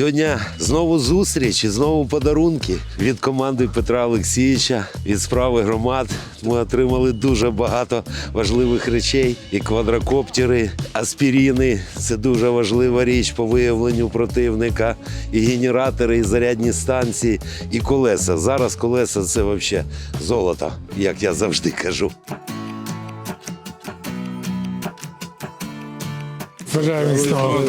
Сьогодні знову зустріч і знову подарунки від команди Петра Олексійовича від справи громад. Ми отримали дуже багато важливих речей: і квадрокоптери, аспіріни це дуже важлива річ по виявленню противника, і генератори, і зарядні станції, і колеса. Зараз колеса це взагалі золото, як я завжди кажу. Бажаю здоров'я.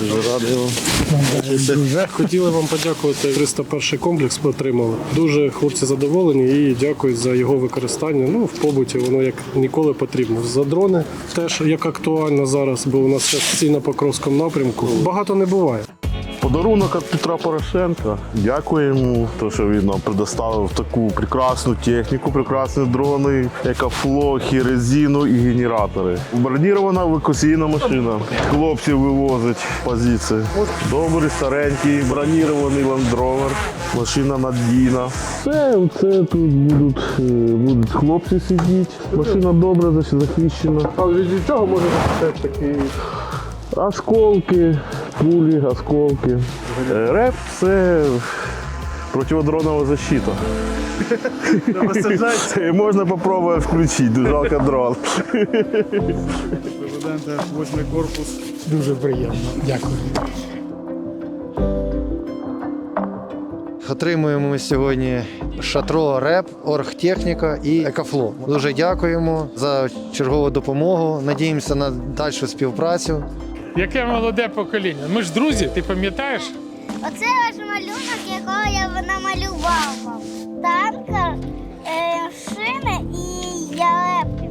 Дуже радий вам. Хотіли вам подякувати. 301 комплекс отримали. Дуже хлопці задоволені і дякують за його використання. Ну, в побуті воно як ніколи потрібно. За дрони теж як актуально зараз, бо у нас все на Покровському напрямку. Багато не буває. Подарунок від Петра Порошенка. Дякуємо, то, що він нам предоставив таку прекрасну техніку, прекрасні дрони, екофлохи, резину і генератори. Бронірована викосійна машина. Хлопців вивозить позиції. Добрий, старенький, бронірований ландровер. Машина надійна. Це, це тут будуть, е, будуть хлопці сидіти. Машина добре захищена. А від чого може бути такий Осколки, пулі, осколки. Е, Реп це противодронова защита. Можна спробувати включити, жалко дрон. президента, 8 корпус. дуже приємно. Дякую. Отримуємо ми сьогодні шатро РЕП, оргтехніка і екофло. Дуже дякуємо за чергову допомогу. Надіємося на дальшу співпрацю. Яке молоде покоління. Ми ж друзі, ти пам'ятаєш? Оце ваш малюнок, якого я намалював вам. Танка, е, шини і ялепки.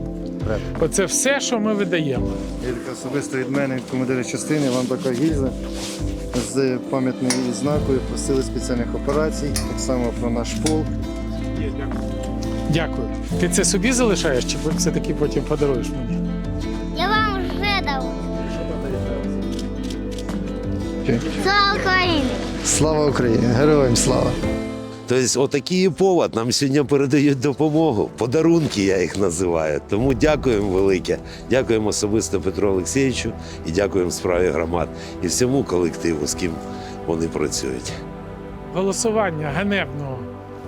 Оце все, що ми видаємо. Ілька особисто від мене, від командира частини, вам така гільза з пам'ятною знакою про сили спеціальних операцій, так само про наш полк. Дякую. Ти це собі залишаєш, чи все-таки потім подаруєш мені? Слава Україні! Слава Україні! Героям слава! Тобто, отакий і повод нам сьогодні передають допомогу. Подарунки я їх називаю. Тому дякуємо велике. Дякуємо особисто Петру Олексійовичу і дякуємо справі громад і всьому колективу, з ким вони працюють. Голосування ганебного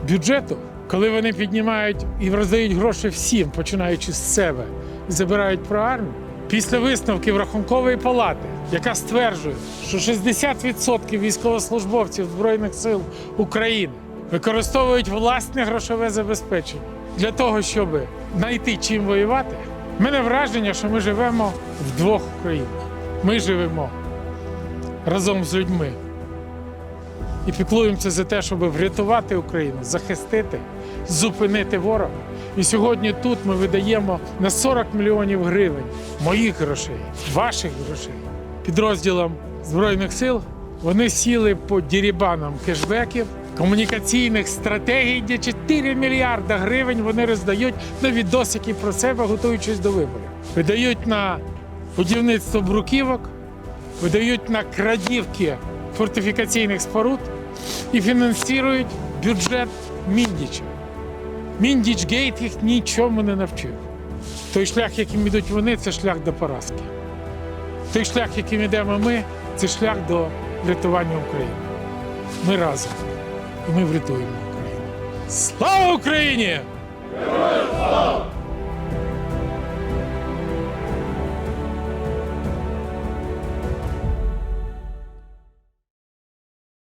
бюджету, коли вони піднімають і роздають гроші всім, починаючи з себе, і забирають про армію. Після висновків Рахункової палати, яка стверджує, що 60% військовослужбовців Збройних сил України використовують власне грошове забезпечення для того, щоб знайти чим воювати. в мене враження, що ми живемо в двох Українах. Ми живемо разом з людьми і піклуємося за те, щоб врятувати Україну, захистити, зупинити ворога. І сьогодні тут ми видаємо на 40 мільйонів гривень моїх грошей, ваших грошей підрозділам Збройних сил. Вони сіли по дірібанам кешбеків, комунікаційних стратегій, де 4 мільярда гривень вони роздають на відосики про себе, готуючись до виборів. Видають на будівництво бруківок, видають на крадівки фортифікаційних споруд і фінансують бюджет Міндіча. Міндіч Гейт їх нічому не навчив. Той шлях, яким йдуть вони, це шлях до поразки. Той шлях, яким йдемо ми, це шлях до врятування України. Ми разом. І ми врятуємо Україну. Слава Україні! Героям слава!